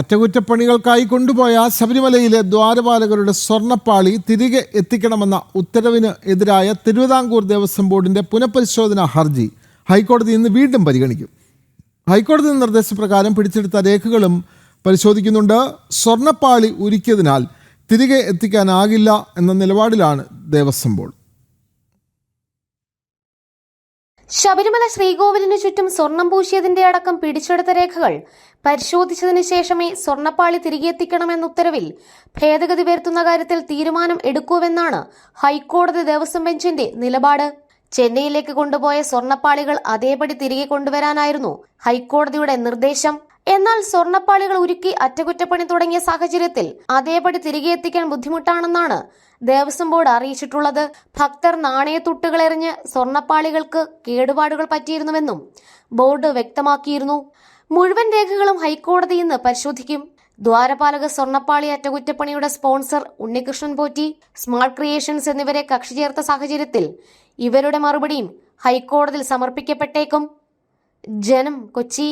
അറ്റകുറ്റപ്പണികൾക്കായി കൊണ്ടുപോയ ശബരിമലയിലെ ദ്വാരപാലകരുടെ സ്വർണപ്പാളി തിരികെ എത്തിക്കണമെന്ന ഉത്തരവിന് എതിരായ തിരുവിതാംകൂർ ദേവസ്വം ബോർഡിന്റെ പുനഃപരിശോധനാ ഹർജി ഹൈക്കോടതി ഇന്ന് വീണ്ടും പരിഗണിക്കും. ഹൈക്കോടതി നിർദ്ദേശപ്രകാരം പിടിച്ചെടുത്ത രേഖകളും പരിശോധിക്കുന്നുണ്ട്. സ്വർണപ്പാളി ഉരുക്കിയതിനാൽ തിരികെ എത്തിക്കാനാകില്ല എന്ന നിലപാടിലാണ് ദേവസ്വം ബോർഡ്. ശബരിമല ശ്രീകോവിലിനു ചുറ്റും സ്വർണം പൂശിയതിന്റെ അടക്കം പിടിച്ചെടുത്ത രേഖകൾ പരിശോധിച്ചതിനു ശേഷമേ സ്വർണപ്പാളി തിരികെ എത്തിക്കണമെന്ന ഉത്തരവിൽ ഭേദഗതി വരുത്തുന്ന കാര്യത്തിൽ തീരുമാനം എടുക്കൂവെന്നാണ് ഹൈക്കോടതി ദേവസ്വം ബെഞ്ചിന്റെ നിലപാട്. ചെന്നൈയിലേക്ക് കൊണ്ടുപോയ സ്വർണപ്പാളികൾ അതേപടി തിരികെ കൊണ്ടുവരാനായിരുന്നു ഹൈക്കോടതിയുടെ നിർദ്ദേശം. എന്നാൽ സ്വർണപ്പാളികൾ ഉരുക്കി അറ്റകുറ്റപ്പണി തുടങ്ങിയ സാഹചര്യത്തിൽ അതേപടി തിരികെ എത്തിക്കാൻ ബുദ്ധിമുട്ടാണെന്നാണ് ദേവസ്വം ബോർഡ് അറിയിച്ചിട്ടുള്ളത്. ഭക്തർ നാണയത്തുട്ടുകളെറിഞ്ഞ് സ്വർണപ്പാളികൾക്ക് കേടുപാടുകൾ പറ്റിയിരുന്നുവെന്നും ബോർഡ് വ്യക്തമാക്കിയിരുന്നു. മുഴുവൻ രേഖകളും ഹൈക്കോടതി ഇന്ന് പരിശോധിക്കും. ദ്വാരപാലക സ്വർണപ്പാളി അറ്റകുറ്റപ്പണിയുടെ sponsor Unnikrishnan Potti smart creations എന്നിവരെ കക്ഷി ചേർത്ത സാഹചര്യത്തിൽ ഇവരുടെ മറുപടിയും ഹൈക്കോടതിയിൽ സമർപ്പിക്കപ്പെട്ടേക്കും. ജനം കൊച്ചി.